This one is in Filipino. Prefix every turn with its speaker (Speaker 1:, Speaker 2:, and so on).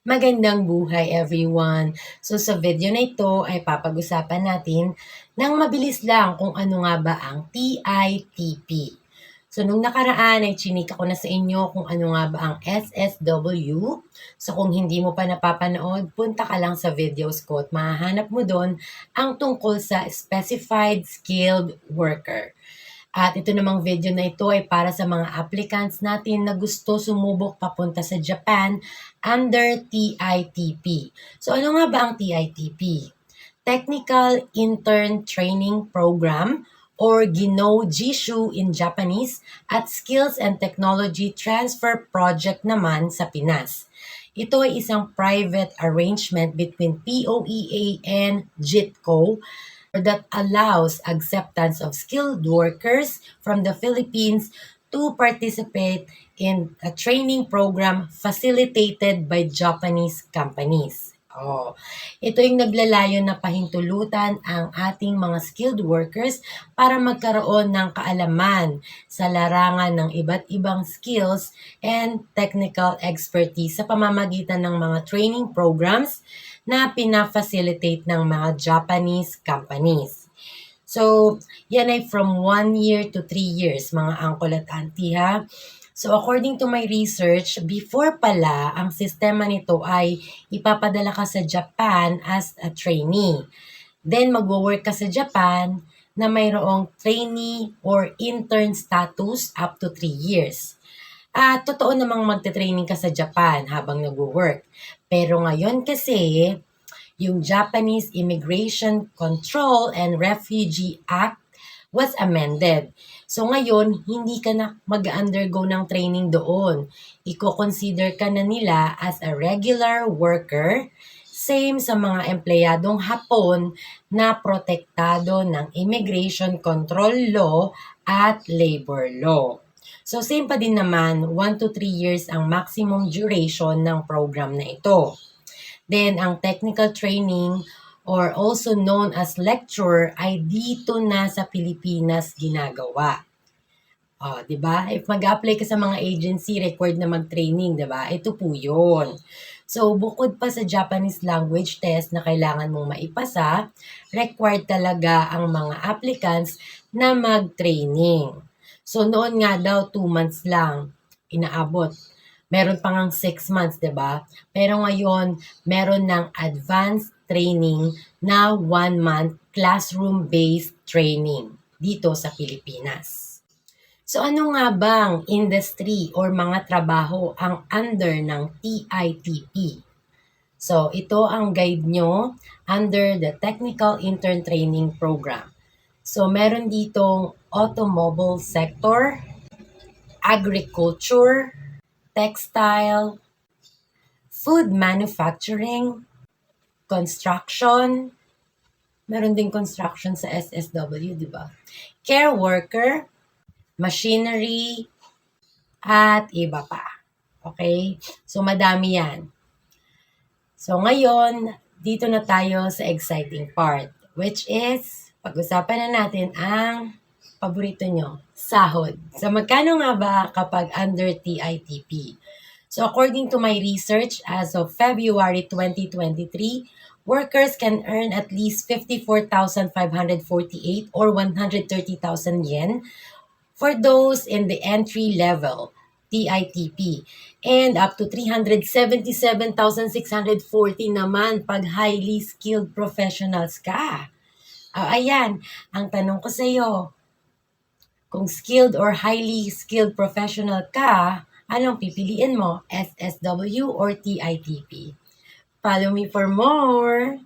Speaker 1: Magandang buhay everyone! So sa video na ito ay papag-usapan natin ng mabilis lang kung ano nga ba ang TITP. So nung nakaraan ay chinika ko na sa inyo kung ano nga ba ang SSW. So kung hindi mo pa napapanood, punta ka lang sa videos ko at mahahanap mo doon ang tungkol sa Specified Skilled Worker. At ito namang video na ito ay para sa mga applicants natin na gusto sumubok papunta sa Japan under TITP. So ano nga ba ang TITP? Technical Intern Training Program or GINO JISHU in Japanese at Skills and Technology Transfer Project naman sa Pinas. Ito ay isang private arrangement between POEA and JITCO that allows acceptance of skilled workers from the Philippines to participate in a training program facilitated by Japanese companies. Oh, ito yung naglalayo na pahintulutan ang ating mga skilled workers para magkaroon ng kaalaman sa larangan ng iba't ibang skills and technical expertise sa pamamagitan ng mga training programs na pina-facilitate ng mga Japanese companies. So, yan ay from 1 year to 3 years, mga uncle at auntie ha. So, according to my research, before pala, ang sistema nito ay ipapadala ka sa Japan as a trainee. Then, magwo-work ka sa Japan na mayroong trainee or intern status up to 3 years. At totoo namang magte-training ka sa Japan habang nagwo-work. Pero ngayon kasi, yung Japanese Immigration Control and Refugee Act was amended. So ngayon, hindi ka na mag-undergo ng training doon. Iko-consider ka na nila as a regular worker, same sa mga empleyadong Hapon na protektado ng Immigration Control Law at Labor Law. So same pa din naman, 1 to 3 years ang maximum duration ng program na ito. Then ang technical training or also known as lecture ay dito na sa Pilipinas ginagawa. Oh, 'di ba? If mag-apply ka sa mga agency required na mag-training, 'di ba? Ito po 'yon. So, bukod pa sa Japanese language test na kailangan mong maipasa, required talaga ang mga applicants na mag-training. So, noon nga daw, 2 months lang inaabot. Meron pa ngang 6 months, 'di ba? Pero ngayon, meron ng advanced training na 1 month classroom-based training dito sa Pilipinas. So ano nga bang industry or mga trabaho ang under ng TITP? So ito ang guide nyo under the Technical Intern Training Program. So meron ditong automobile sector, agriculture, textile, food manufacturing, construction, meron din construction sa SSW, di ba? Care worker, machinery, at iba pa. Okay? So, madami yan. So, ngayon, dito na tayo sa exciting part, which is, pag-usapan na natin ang paborito nyo, sahod. So, magkano nga ba kapag under TITP? So, according to my research, as of February 2023, workers can earn at least 54,548 or 130,000 yen for those in the entry level, TITP. And up to 377,640 naman pag highly skilled professionals ka. Uh, ayan, ang tanong ko sa iyo, kung skilled or highly skilled professional ka, anong pipiliin mo? SSW or TITP? Follow me for more!